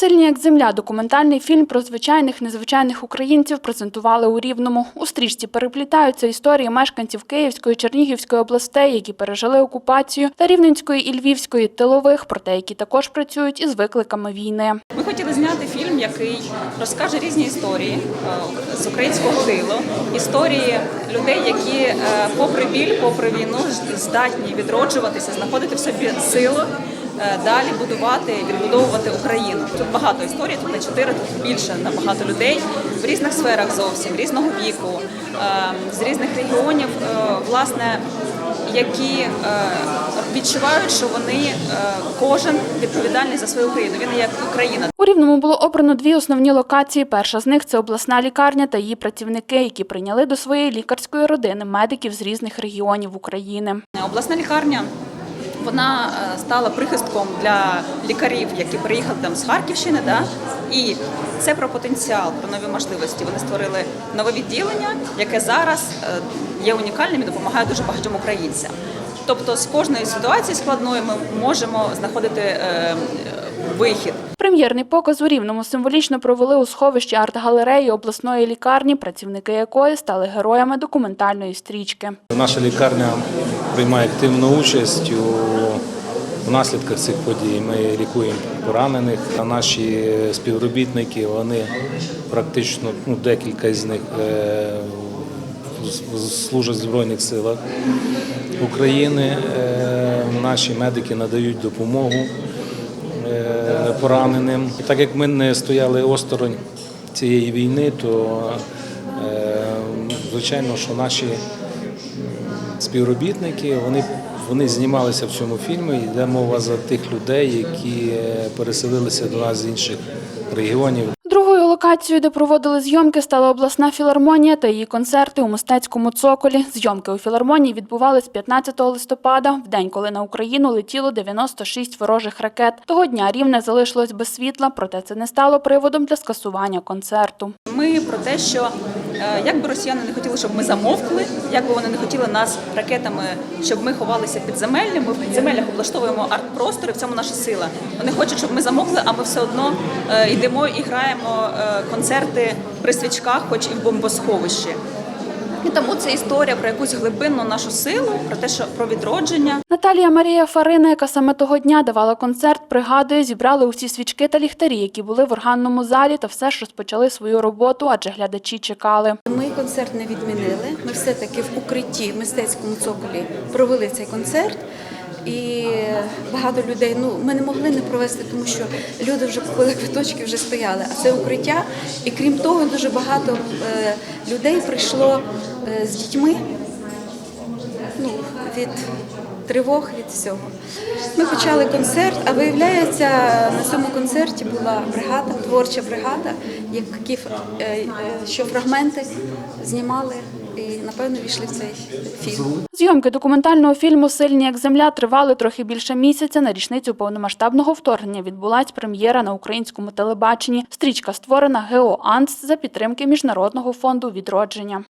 Сильні як земля документальний фільм про звичайних незвичайних українців презентували у Рівному. У стрічці переплітаються історії мешканців Київської, Чернігівської областей, які пережили окупацію, та Рівненської і Львівської тилових, проте які також працюють із викликами війни. Ми хотіли зняти фільм, який розкаже різні історії е, з українського тилу, історії людей, які, е, попри біль, попри війну, здатні відроджуватися, знаходити в собі силу. Е, Далі будувати, відбудовувати Україну. Тут багато історій, тут не чотири, тут більше набагато людей в різних сферах зовсім, різного віку, е, з різних регіонів, е, власне, які е, відчувають, що вони кожен відповідальний за свою Україну. Він як Україна. У Рівному було обрано дві основні локації. Перша з них це обласна лікарня та її працівники, які прийняли до своєї лікарської родини медиків з різних регіонів України. Обласна лікарня вона е, стала прихистком для лікарів, які приїхали там з Харківщини. Да? І це про потенціал, про нові можливості. Вони створили нове відділення, яке зараз е, є унікальним і допомагає дуже багатьом українцям. Тобто з кожної ситуації складної ми можемо знаходити е, вихід. Прем'єрний показ у Рівному символічно провели у сховищі арт-галереї обласної лікарні, працівники якої стали героями документальної стрічки. Наша лікарня приймає активну участь у наслідках цих подій. Ми лікуємо поранених. А наші співробітники вони практично ну, декілька із них е, служать в Збройних силах України. Е, Наші медики надають допомогу пораненим. І так як ми не стояли осторонь цієї війни, то е, звичайно, що наші співробітники вони, вони знімалися в цьому фільмі. Йде мова за тих людей, які е, переселилися до нас з інших регіонів. Локацією, де проводили зйомки, стала обласна філармонія та її концерти у мистецькому цоколі. Зйомки у філармонії відбувались 15 листопада, в день, коли на Україну летіло 96 ворожих ракет. Того дня рівне залишилось без світла, проте це не стало приводом для скасування концерту. Ми про те, що як би росіяни не хотіли, щоб ми замовкли, як би вони не хотіли нас ракетами, щоб ми ховалися підземелля, ми в підземеллях облаштовуємо арт-простори, в цьому наша сила. Вони хочуть, щоб ми замовкли, а ми все одно е, йдемо і граємо е, концерти при свічках, хоч і в бомбосховищі. І тому це історія про якусь глибинну нашу силу, про те, що про відродження. Наталія Марія Фарина, яка саме того дня давала концерт, пригадує, зібрали усі свічки та ліхтарі, які були в органному залі, та все ж розпочали свою роботу, адже глядачі чекали. Ми концерт не відмінили. Ми все-таки в укритті в мистецькому цоколі провели цей концерт. Багато людей, ну ми не могли не провести, тому що люди вже купили квиточки, вже стояли. А це укриття. І крім того, дуже багато е, людей прийшло е, з дітьми ну, від тривог, від всього. Ми почали концерт, а виявляється, на цьому концерті була бригада, творча бригада, які е, що фрагменти знімали напевно війшли в цей фільм. Зйомки документального фільму Сильні як земля тривали трохи більше місяця. На річницю повномасштабного вторгнення відбулась прем'єра на українському телебаченні. Стрічка створена ГЕО «Анс» за підтримки Міжнародного фонду відродження.